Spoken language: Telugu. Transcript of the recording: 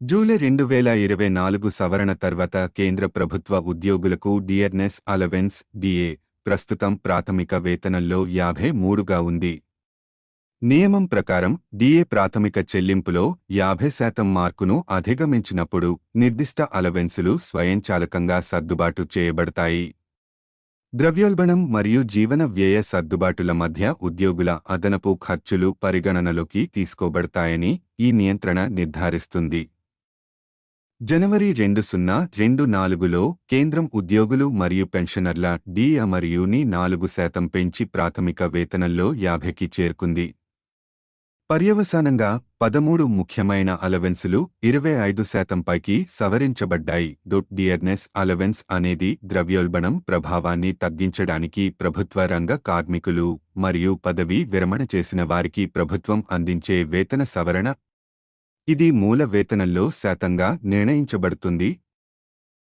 జూలై రెండు వేల ఇరవై నాలుగు సవరణ తర్వాత కేంద్ర ప్రభుత్వ ఉద్యోగులకు డియర్నెస్ అలవెన్స్ డిఏ ప్రస్తుతం ప్రాథమిక వేతనంలో యాభై మూడుగా ఉంది. నియమం ప్రకారం డిఏ ప్రాథమిక చెల్లింపులో యాభై శాతం మార్కును అధిగమించినప్పుడు నిర్దిష్ట అలవెన్సులు స్వయంచాలకంగా సర్దుబాటు చేయబడతాయి. ద్రవ్యోల్బణం మరియు జీవన వ్యయ సర్దుబాటుల మధ్య ఉద్యోగుల అదనపు ఖర్చులు పరిగణనలోకి తీసుకోబడతాయని ఈ నియంత్రణ నిర్ధారిస్తుంది. జనవరి రెండు సున్నా రెండు నాలుగులో కేంద్రం ఉద్యోగులు మరియు పెన్షనర్ల డిఏ మరియుని నాలుగు శాతం పెంచి ప్రాథమిక వేతనంలో యాభైకి చేరుకుంది. పర్యవసానంగా పదమూడు ముఖ్యమైన అలవెన్సులు ఇరవై ఐదు శాతం పైకి సవరించబడ్డాయి. డొట్ డియర్నెస్ అలవెన్స్ అనేది ద్రవ్యోల్బణం ప్రభావాన్ని తగ్గించడానికి ప్రభుత్వ రంగ కార్మికులు మరియు పదవీ విరమణ చేసిన వారికి ప్రభుత్వం అందించే వేతన సవరణ ఇది మూల వేతనంలో శాతంగా నిర్ణయించబడుతుంది.